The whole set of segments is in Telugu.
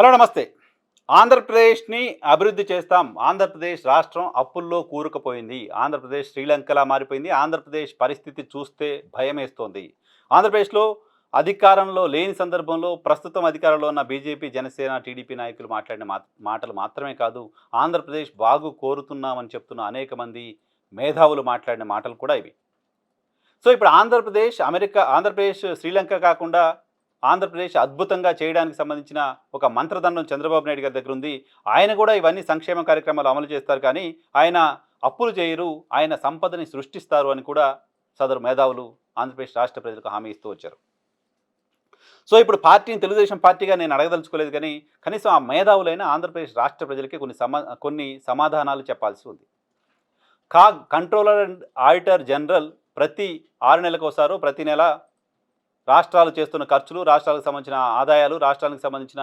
హలో నమస్తే. ఆంధ్రప్రదేశ్ని అభివృద్ధి చేస్తాం. ఆంధ్రప్రదేశ్ రాష్ట్రం అప్పుల్లో కూరుకుపోయింది. ఆంధ్రప్రదేశ్ శ్రీలంకలా మారిపోయింది. ఆంధ్రప్రదేశ్ పరిస్థితి చూస్తే భయమేస్తోంది. ఆంధ్రప్రదేశ్లో అధికారంలో లేని సందర్భంలో ప్రస్తుతం అధికారంలో ఉన్న బీజేపీ జనసేన టీడీపీ నాయకులు మాట్లాడిన మా మాటలు మాత్రమే కాదు ఆంధ్రప్రదేశ్ బాగు కోరుతున్నామని చెప్తున్న అనేక మంది మేధావులు మాట్లాడిన మాటలు కూడా ఇవి. సో ఇప్పుడు ఆంధ్రప్రదేశ్ అమెరికా ఆంధ్రప్రదేశ్ శ్రీలంక కాకుండా ఆంధ్రప్రదేశ్ అద్భుతంగా చేయడానికి సంబంధించిన ఒక మంత్రదండం చంద్రబాబు నాయుడు గారి దగ్గర ఉంది. ఆయన కూడా ఇవన్నీ సంక్షేమ కార్యక్రమాలు అమలు చేస్తారు కానీ ఆయన అప్పులు చేయరు ఆయన సంపదని సృష్టిస్తారు అని కూడా సదరు మేధావులు ఆంధ్రప్రదేశ్ రాష్ట్ర ప్రజలకు హామీ ఇస్తూ వచ్చారు. సో ఇప్పుడు పార్టీని తెలుగుదేశం పార్టీగా నేను అడగదలుచుకోలేదు కానీ కనీసం ఆ మేధావులైన ఆంధ్రప్రదేశ్ రాష్ట్ర ప్రజలకి కొన్ని సమా కొన్ని సమాధానాలు చెప్పాల్సి ఉంది. కా కంట్రోలర్ అండ్ ఆడిటర్ జనరల్ ప్రతి ఆరు నెలలకు ఒకసారో ప్రతి నెల రాష్ట్రాలు చేస్తున్న ఖర్చులు రాష్ట్రాలకు సంబంధించిన ఆదాయాలు రాష్ట్రాలకు సంబంధించిన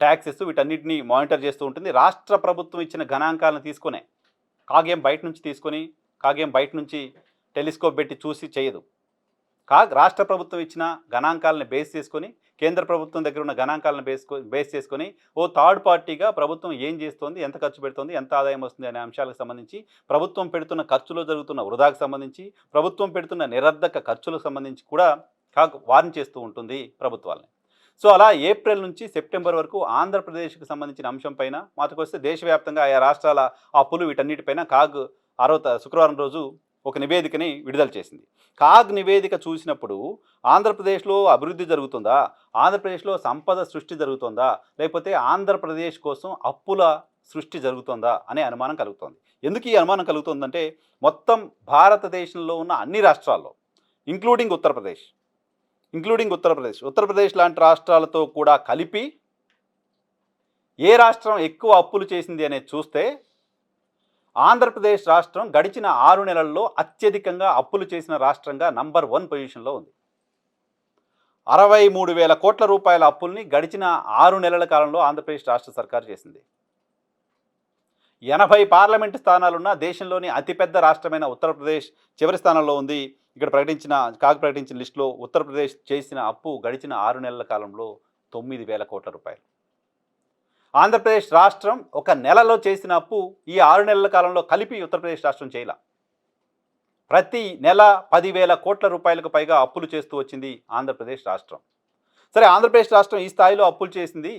ట్యాక్సెస్ వీటన్నిటిని మానిటర్ చేస్తూ ఉంటుంది. రాష్ట్ర ప్రభుత్వం ఇచ్చిన గణాంకాలను తీసుకునే కాగేం బయట నుంచి తీసుకొని కాగేం బయట నుంచి టెలిస్కోప్ పెట్టి చూసి చేయదు. కా రాష్ట్ర ప్రభుత్వం ఇచ్చిన గణాంకాలను బేస్ చేసుకొని కేంద్ర ప్రభుత్వం దగ్గర ఉన్న గణాంకాలను బేస్ బేస్ చేసుకొని ఓ థర్డ్ పార్టీగా ప్రభుత్వం ఏం చేస్తోంది ఎంత ఖర్చు పెడుతోంది ఎంత ఆదాయం వస్తుంది అనే అంశాలకు సంబంధించి ప్రభుత్వం పెడుతున్న ఖర్చులో జరుగుతున్న వృధాకు సంబంధించి ప్రభుత్వం పెడుతున్న నిరర్ధక ఖర్చులకు సంబంధించి కూడా వార్న్ చేస్తూ ఉంటుంది ప్రభుత్వాలని. సో అలా ఏప్రిల్ నుంచి సెప్టెంబర్ వరకు ఆంధ్రప్రదేశ్కి సంబంధించిన అంశం పైన దేశవ్యాప్తంగా ఆయా రాష్ట్రాల అప్పులు వీటన్నిటిపైన కాగ్ అరవత శుక్రవారం రోజు ఒక నివేదికని విడుదల చేసింది. కాగ్ నివేదిక చూసినప్పుడు ఆంధ్రప్రదేశ్లో అభివృద్ధి జరుగుతుందా? ఆంధ్రప్రదేశ్లో సంపద సృష్టి జరుగుతుందా? లేకపోతే ఆంధ్రప్రదేశ్ కోసం అప్పుల సృష్టి జరుగుతుందా అనే అనుమానం కలుగుతోంది. ఎందుకు ఈ అనుమానం కలుగుతుందంటే మొత్తం భారతదేశంలో ఉన్న అన్ని రాష్ట్రాల్లో ఇంక్లూడింగ్ ఉత్తరప్రదేశ్ ఇంక్లూడింగ్ ఉత్తరప్రదేశ్. ఉత్తరప్రదేశ్ లాంటి రాష్ట్రాలతో కూడా కలిపి ఏ రాష్ట్రం ఎక్కువ అప్పులు చేసింది అనేది చూస్తే ఆంధ్రప్రదేశ్ రాష్ట్రం గడిచిన ఆరు నెలల్లో అత్యధికంగా అప్పులు చేసిన రాష్ట్రంగా నంబర్ వన్ పొజిషన్లో ఉంది. అరవై మూడు వేల కోట్ల రూపాయల అప్పుల్ని గడిచిన ఆరు నెలల కాలంలో ఆంధ్రప్రదేశ్ రాష్ట్ర సర్కారు చేసింది. ఎనభై పార్లమెంటు స్థానాలున్న దేశంలోని అతిపెద్ద రాష్ట్రమైన ఉత్తరప్రదేశ్ చివరి స్థానంలో ఉంది. ఇక్కడ ప్రకటించిన కాగ్ ప్రకటించిన లిస్టులో ఉత్తరప్రదేశ్ చేసిన అప్పు గడిచిన ఆరు నెలల కాలంలో తొమ్మిది వేల కోట్ల రూపాయలు. ఆంధ్రప్రదేశ్ రాష్ట్రం ఒక నెలలో చేసిన అప్పు ఈ ఆరు నెలల కాలంలో కలిపి ఉత్తరప్రదేశ్ రాష్ట్రం చేయాల. ప్రతి నెల పదివేల కోట్ల రూపాయలకు పైగా అప్పులు చేస్తూ వచ్చింది ఆంధ్రప్రదేశ్ రాష్ట్రం. సరే ఆంధ్రప్రదేశ్ రాష్ట్రం ఈ స్థాయిలో అప్పులు చేసింది.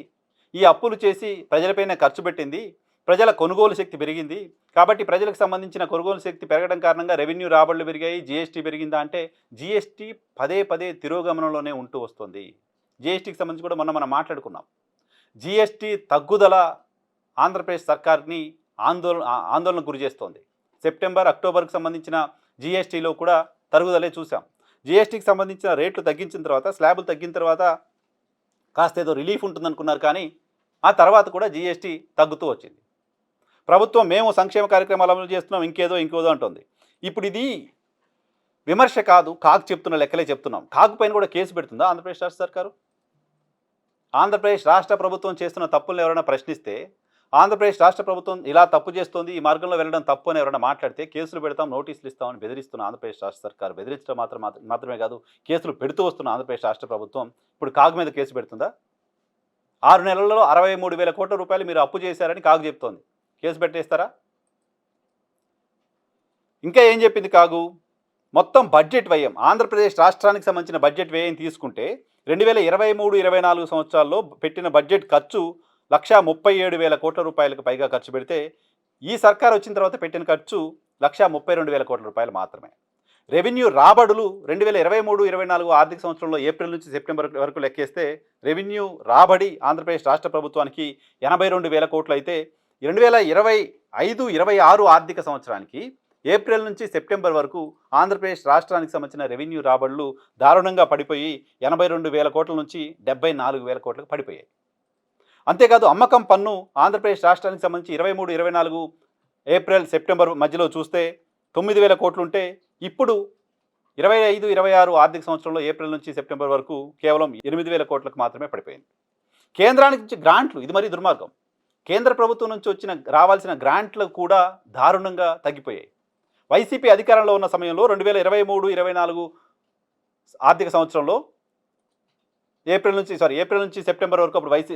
ఈ అప్పులు చేసి ప్రజలపైన ఖర్చు పెట్టింది ప్రజల కొనుగోలు శక్తి పెరిగింది. కాబట్టి ప్రజలకు సంబంధించిన కొనుగోలు శక్తి పెరగడం కారణంగా రెవెన్యూ రాబడులు పెరిగాయి. జీఎస్టీ పెరిగిందా అంటే జీఎస్టీ పదే పదే తిరోగమనంలోనే ఉంటూ వస్తుంది. జీఎస్టీకి సంబంధించి కూడా మొన్న మనం మాట్లాడుకున్నాం. జీఎస్టీ తగ్గుదల ఆంధ్రప్రదేశ్ సర్కార్ని ఆందోళన ఆందోళనకు గురి చేస్తోంది. సెప్టెంబర్ అక్టోబర్కి సంబంధించిన జీఎస్టీలో కూడా తరుగుదలే చూసాం జీఎస్టీకి సంబంధించిన రేట్లు తగ్గించిన తర్వాత స్లాబులు తగ్గిన తర్వాత కాస్త ఏదో రిలీఫ్ ఉంటుందనుకున్నారు కానీ ఆ తర్వాత కూడా జీఎస్టీ తగ్గుతూ వచ్చింది. ప్రభుత్వం మేము సంక్షేమ కార్యక్రమాలు అమలు చేస్తున్నాం ఇంకేదో ఇంకేదో అంటుంది. ఇప్పుడు ఇది విమర్శ కాదు కాకు చెప్తున్న లెక్కలే చెప్తున్నాం. కాకు పైన కూడా కేసు పెడుతుందా ఆంధ్రప్రదేశ్ రాష్ట్ర సర్కారు? ఆంధ్రప్రదేశ్ రాష్ట్ర ప్రభుత్వం చేస్తున్న తప్పులను ఎవరైనా ప్రశ్నిస్తే ఆంధ్రప్రదేశ్ రాష్ట్ర ప్రభుత్వం ఇలా తప్పు చేస్తోంది ఈ మార్గంలో వెళ్ళడం తప్పు అని ఎవరైనా మాట్లాడితే కేసులు పెడతాం నోటీసులు ఇస్తామని బెదిరిస్తున్న ఆంధ్రప్రదేశ్ రాష్ట్ర సర్కారు. బెదిరించడం మాత్రం మాత్రమే కాదు కేసులు పెడుతూ వస్తున్న ఆంధ్రప్రదేశ్ రాష్ట్ర ప్రభుత్వం ఇప్పుడు కాగు మీద కేసు పెడుతుందా? ఆరు నెలల్లో అరవై మూడు వేల కోట్ల రూపాయలు మీరు అప్పు చేశారని కాగు చెప్తోంది. కేసు పెట్టేస్తారా? ఇంకా ఏం చెప్పింది కాగు? మొత్తం బడ్జెట్ వ్యయం ఆంధ్రప్రదేశ్ రాష్ట్రానికి సంబంధించిన బడ్జెట్ వ్యయం తీసుకుంటే రెండు వేల ఇరవై మూడు ఇరవై నాలుగు సంవత్సరాల్లో పెట్టిన బడ్జెట్ ఖర్చు లక్షా ముప్పై ఏడు వేల కోట్ల రూపాయలకు పైగా ఖర్చు పెడితే ఈ సర్కార్ వచ్చిన తర్వాత పెట్టిన ఖర్చు లక్షా ముప్పై రెండు వేల కోట్ల రూపాయలు మాత్రమే. రెవెన్యూ రాబడులు రెండు వేల ఇరవై మూడు ఇరవై నాలుగు ఆర్థిక సంవత్సరంలో ఏప్రిల్ నుంచి సెప్టెంబర్ వరకు లెక్కేస్తే రెవెన్యూ రాబడి ఆంధ్రప్రదేశ్ రాష్ట్ర ప్రభుత్వానికి ఎనభై రెండు వేల కోట్లు అయితే రెండు వేల ఇరవై ఐదు ఇరవై ఆరు ఆర్థిక సంవత్సరానికి ఏప్రిల్ నుంచి సెప్టెంబర్ వరకు ఆంధ్రప్రదేశ్ రాష్ట్రానికి సంబంధించిన రెవెన్యూ రాబడులు దారుణంగా పడిపోయి ఎనభై రెండు వేల కోట్ల నుంచి డెబ్బై నాలుగు వేల కోట్లకు పడిపోయాయి. అంతేకాదు అమ్మకం పన్ను ఆంధ్రప్రదేశ్ రాష్ట్రానికి సంబంధించి ఇరవై మూడు ఇరవై నాలుగు ఏప్రిల్ సెప్టెంబర్ మధ్యలో చూస్తే తొమ్మిది వేల కోట్లుంటే ఇప్పుడు ఇరవై ఐదు ఇరవై ఆరు ఆర్థిక సంవత్సరంలో ఏప్రిల్ నుంచి సెప్టెంబర్ వరకు కేవలం ఎనిమిది వేల కోట్లకు మాత్రమే పడిపోయింది. కేంద్రానికి నుంచి గ్రాంట్లు ఇది మరీ దుర్మార్గం. కేంద్ర ప్రభుత్వం నుంచి వచ్చిన రావాల్సిన గ్రాంట్లు కూడా దారుణంగా తగ్గిపోయాయి. వైసీపీ అధికారంలో ఉన్న సమయంలో రెండు వేల ఇరవై మూడు ఇరవై నాలుగు ఆర్థిక సంవత్సరంలో ఏప్రిల్ నుంచి సారీ ఏప్రిల్ నుంచి సెప్టెంబర్ వరకు అప్పుడు వైసీ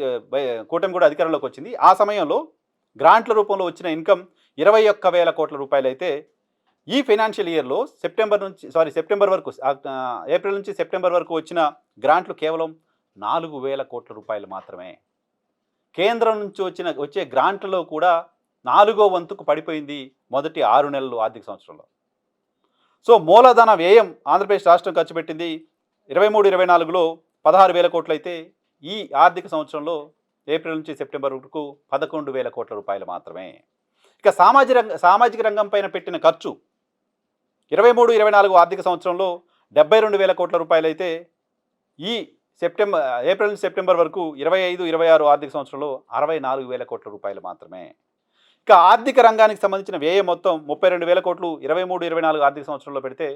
కూటమి కూడా అధికారంలోకి వచ్చింది. ఆ సమయంలో గ్రాంట్ల రూపంలో వచ్చిన ఇన్కమ్ ఇరవై ఒక్క వేల కోట్ల రూపాయలు అయితే ఈ ఫైనాన్షియల్ ఇయర్లో సెప్టెంబర్ నుంచి సారీ సెప్టెంబర్ వరకు ఏప్రిల్ నుంచి సెప్టెంబర్ వరకు వచ్చిన గ్రాంట్లు కేవలం నాలుగు వేల కోట్ల రూపాయలు మాత్రమే. కేంద్రం నుంచి వచ్చిన వచ్చే గ్రాంట్లలో కూడా నాలుగో వంతుకు పడిపోయింది మొదటి ఆరు నెలలు ఆర్థిక సంవత్సరంలో. సో మూలధన వ్యయం ఆంధ్రప్రదేశ్ రాష్ట్రం ఖర్చు పెట్టింది ఇరవై మూడు ఇరవై నాలుగులో పదహారు వేల కోట్లయితే ఈ ఆర్థిక సంవత్సరంలో ఏప్రిల్ నుంచి సెప్టెంబర్ వరకు పదకొండు వేల కోట్ల రూపాయలు మాత్రమే. ఇక సామాజిక రంగ సామాజిక రంగం పైన పెట్టిన ఖర్చు ఇరవై మూడు ఇరవై నాలుగు ఆర్థిక సంవత్సరంలో డెబ్బై రెండు వేల కోట్ల రూపాయలు అయితే ఈ సెప్టెంబర్ ఏప్రిల్ నుంచి సెప్టెంబర్ వరకు ఇరవై ఐదు ఇరవై ఆరు ఆర్థిక సంవత్సరంలో అరవై నాలుగు వేల కోట్ల రూపాయలు మాత్రమే. ఇక ఆర్థిక రంగానికి సంబంధించిన వ్యయం మొత్తం ముప్పై రెండు వేల కోట్లు ఇరవై మూడు ఇరవై నాలుగు ఆర్థిక సంవత్సరంలో పెడితే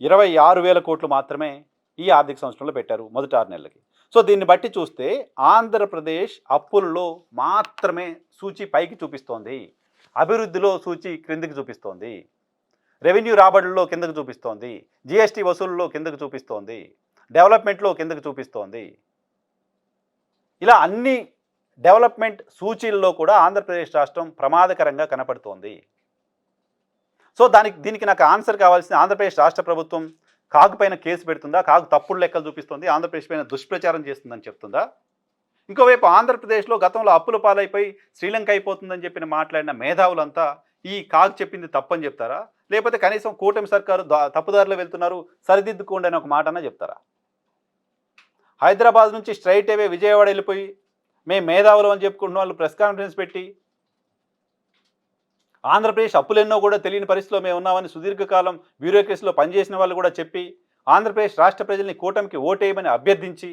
ఇరవై ఆరు వేల కోట్లు మాత్రమే ఈ ఆర్థిక సంవత్సరంలో పెట్టారు మొదటి ఆరు నెలలకి. సో దీన్ని బట్టి చూస్తే ఆంధ్రప్రదేశ్ అప్పుల్లో మాత్రమే సూచి పైకి చూపిస్తోంది. అభివృద్ధిలో సూచి క్రిందికి చూపిస్తోంది. రెవెన్యూ రాబడుల్లో కిందకు చూపిస్తోంది. జిఎస్టీ వసూలులో కిందకు చూపిస్తోంది. డెవలప్మెంట్లో కిందకు చూపిస్తోంది. ఇలా అన్ని డెవలప్మెంట్ సూచీల్లో కూడా ఆంధ్రప్రదేశ్ రాష్ట్రం ప్రమాదకరంగా కనపడుతోంది. సో దానికి దీనికి నాకు ఆన్సర్ కావాల్సిన ఆంధ్రప్రదేశ్ రాష్ట్ర ప్రభుత్వం కాకు పైన కేసు పెడుతుందా? కాకు తప్పుడు లెక్కలు చూపిస్తుంది? ఆంధ్రప్రదేశ్ పైన దుష్ప్రచారం చేస్తుందని చెప్తుందా? ఇంకోవైపు ఆంధ్రప్రదేశ్లో గతంలో అప్పుల పాలైపోయి శ్రీలంక అయిపోతుందని చెప్పిన మాట్లాడిన మేధావులంతా ఈ కాకు చెప్పింది తప్పని చెప్తారా? లేకపోతే కనీసం కూటమి సర్కారు దా- తప్పుదారిలో వెళ్తున్నారు సరిదిద్దుకోండి అని ఒక మాట అన్న చెప్తారా? హైదరాబాద్ నుంచి స్ట్రైట్ అవే విజయవాడ వెళ్ళిపోయి మేము మేధావులు అని చెప్పుకుంటున్న వాళ్ళు ప్రెస్ కాన్ఫరెన్స్ పెట్టి ఆంధ్రప్రదేశ్ అప్పులెన్నో కూడా తెలియని పరిస్థితిలో మేము ఉన్నామని సుదీర్ఘకాలం బ్యూరోక్రసీలో పనిచేసిన వాళ్ళు కూడా చెప్పి ఆంధ్రప్రదేశ్ రాష్ట్ర ప్రజల్ని కూటమికి ఓటేయమని అభ్యర్థించి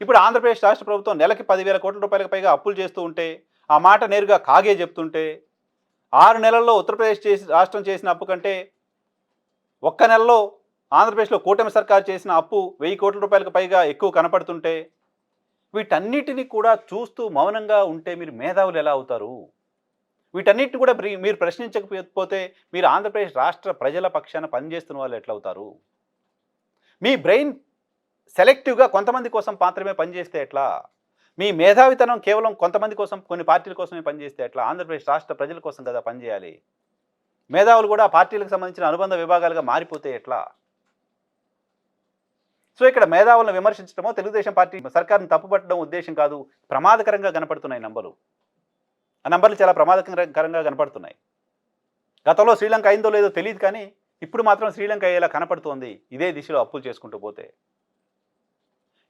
ఇప్పుడు ఆంధ్రప్రదేశ్ రాష్ట్ర ప్రభుత్వం నెలకి పదివేల కోట్ల రూపాయలకు పైగా అప్పులు చేస్తూ ఉంటే ఆ మాట నేరుగా కాగే చెప్తుంటే ఆరు నెలల్లో ఉత్తరప్రదేశ్ చేసి రాష్ట్రం చేసిన అప్పు కంటే ఒక్క నెలలో ఆంధ్రప్రదేశ్లో కూటమి సర్కార్ చేసిన అప్పు వెయ్యి కోట్ల రూపాయలకు పైగా ఎక్కువ కనపడుతుంటే వీటన్నిటిని కూడా చూస్తూ మౌనంగా ఉంటే మీరు మేధావులు ఎలా అవుతారు? వీటన్నిటిని కూడా మీరు ప్రశ్నించకపోతే మీరు ఆంధ్రప్రదేశ్ రాష్ట్ర ప్రజల పక్షాన పనిచేస్తున్న వాళ్ళు ఎట్లా అవుతారు మీ బ్రెయిన్ సెలెక్టివ్గా కొంతమంది కోసం మాత్రమే పనిచేస్తే ఎట్లా? మీ మేధావితనం కేవలం కొంతమంది కోసం కొన్ని పార్టీల కోసమే పనిచేస్తే ఎట్లా? ఆంధ్రప్రదేశ్ రాష్ట్ర ప్రజల కోసం కదా పనిచేయాలి. మేధావులు కూడా పార్టీలకు సంబంధించిన అనుబంధ విభాగాలుగా మారిపోతే ఎట్లా? సో ఇక్కడ మేధావులను విమర్శించడమో తెలుగుదేశం పార్టీ సర్కారును తప్పుపట్టడం ఉద్దేశం కాదు ప్రమాదకరంగా కనపడుతున్నాయి నంబర్లు. ఆ నంబర్లు చాలా ప్రమాదకరంగా కనపడుతున్నాయి. గతంలో శ్రీలంక అయిందో లేదో తెలియదు కానీ ఇప్పుడు మాత్రం శ్రీలంక అయ్యేలా కనపడుతోంది. ఇదే దిశలో అప్పులు చేసుకుంటూ పోతే.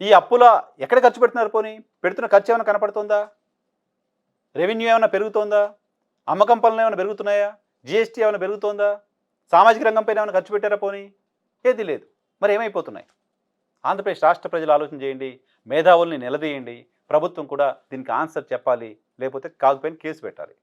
ఈ అప్పుల ఎక్కడ ఖర్చు పెడుతున్నారు పోనీ? పెడుతున్న ఖర్చు ఏమైనా కనపడుతుందా? రెవెన్యూ ఏమైనా పెరుగుతోందా? అమ్మకం పనులు ఏమైనా పెరుగుతున్నాయా? జిఎస్టీ ఏమైనా పెరుగుతోందా? సామాజిక రంగంపైన ఏమైనా ఖర్చు పెట్టారా పోనీ? ఏది లేదు. మరి ఏమైపోతున్నాయి? ఆంధ్రప్రదేశ్ రాష్ట్ర ప్రజలు ఆలోచన చేయండి మేధావుల్ని నిలదీయండి ప్రభుత్వం కూడా దీనికి ఆన్సర్ చెప్పాలి లేకపోతే కాగుపైన కేసు పెట్టాలి.